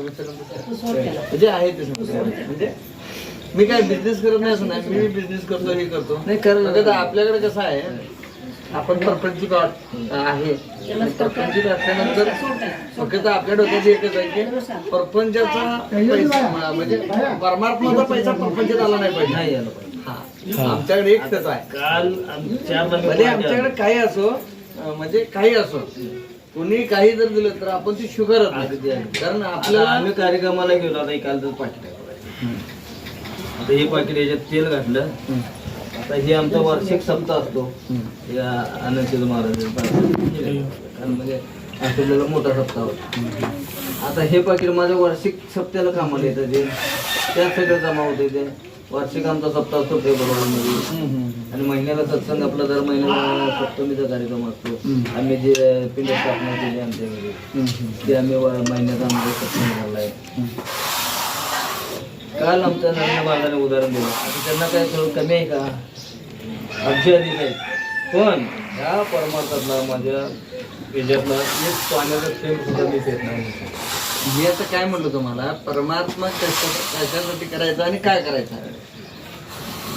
म्हणजे आहे ते. म्हणजे मी काय बिझनेस करत नाही असं नाही मी बिझनेस करतो हे करतो. नाही, कर- आपल्याकडे कसं आहे आपण परपंची गॉड आहे. परपंचिक असल्यानंतर फक्त आपल्या डोक्यात एकच आहे की परपंचाचा पैसा म्हणजे परमात्माचा पैसा परपंचात आला नाही पाहिजे. नाही आलं पाहिजे. हा. आमच्याकडे एक त्याच आहे. काल आमच्याकडे काही असो म्हणजे काही असो. कुणी काही जर दिलं तर आपण ती नाही अगदी. कारण आता आपल्याला आम्ही कार्यक्रमाला गेलो आता काल तर पाकिट आहे आता हे पाकिट याच्यात तेल घातलं. आता हे आमचा वार्षिक सप्ताह असतो. या आनंदशील महाराजांचा कारण म्हणजे आठवलेला मोठा सप्ताह होता. आता हे पाकिट माझ्या वार्षिक सप्त्याला कामाला येतं ते. त्या सगळं जमा होते ते. वार्षिक आमचा सप्ताह असतो फेब्रुवारीमध्ये. आणि महिन्याला सत्संग आपला दर महिन्याला सप्तमीचा कार्यक्रम असतो. आम्ही जे पिंड स्थापना केली आमच्या घरी ते आम्ही महिन्याचा आमचा सत्संग झालाय काल आमच्या नवीन बाळाने उदाहरण दिलं. आता त्यांना काय थोडं कमी आहे का? अगदी अधिक आहे पण ह्या परमार्थातला माझ्या याच्यातला एक पाण्याचा थेंब सुद्धा मी देत नाही. मी आता काय म्हणलं तुम्हाला? परमात्मा कशा- कशासाठी करायचा आणि काय करायचं?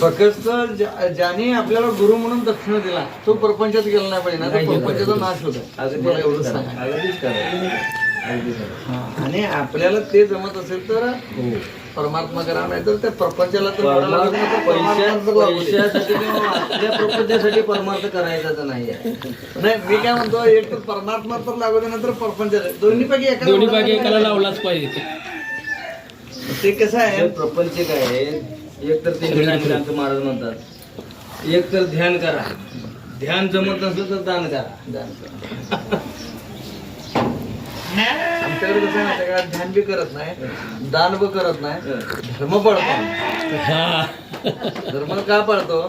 फक्त ज्या- ज्याने आपल्याला गुरु म्हणून दक्षिण दिला तो प्रपंचात गेला नाही पाहिजे ना नाही तर प्रपंचाचा नाश होतो. अगदी मला एवढं अगदीच सांगा. करा. अगदीच करा अगदी करा हा, आणि आपल्याला ते जमत असेल तर हो. परमात्मा करा नाही तर त्या प्रपंचाला तर बघायला लागत नाही, तर परमात्माला तर लागू दे. पैशासाठी किंवा आपल्या प्रपंचासाठी परमार्थ करायचा तर नाही आहे. नाही मी काय म्हणतो एक तर परमात्मा तर लागू दे नंतर प्रपंच दोन्ही पैकी एका दोन्ही भागी एकाला लावलाच पाहिजे. ते कसं हे आहे प्रपंच काय आहे एक तर ते आमचे महाराज म्हणतात. एक तर ध्यान करा. ध्यान जमत नसलं तर दान करा. आमच्याकडे कसं आहे माहिती आहे का? ध्यान बी करत नाही दान बी करत नाही धर्म पळतो हा. धर्म का पळतो?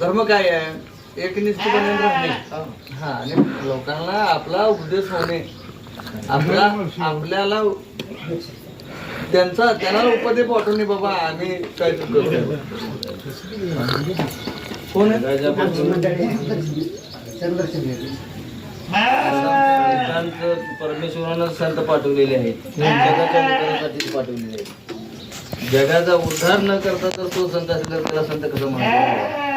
धर्म काय आहे? एकनिष्ठ बनून राहणे. हा आणि लोकांना आपला उपदेश होणे. आपला आपल्याला त्यांचा त्यांना उपदेश पाठवणे बाबा आम्ही काय चुकलो कोण आहे? संत परमेश्वरानं संत पाठवलेले आहेत. जगाच्या उद्धारासाठीच पाठवलेले आहेत. जगाचा उद्धार न करता तर तो संत असेल तर त्याला संत कसं म्हणतो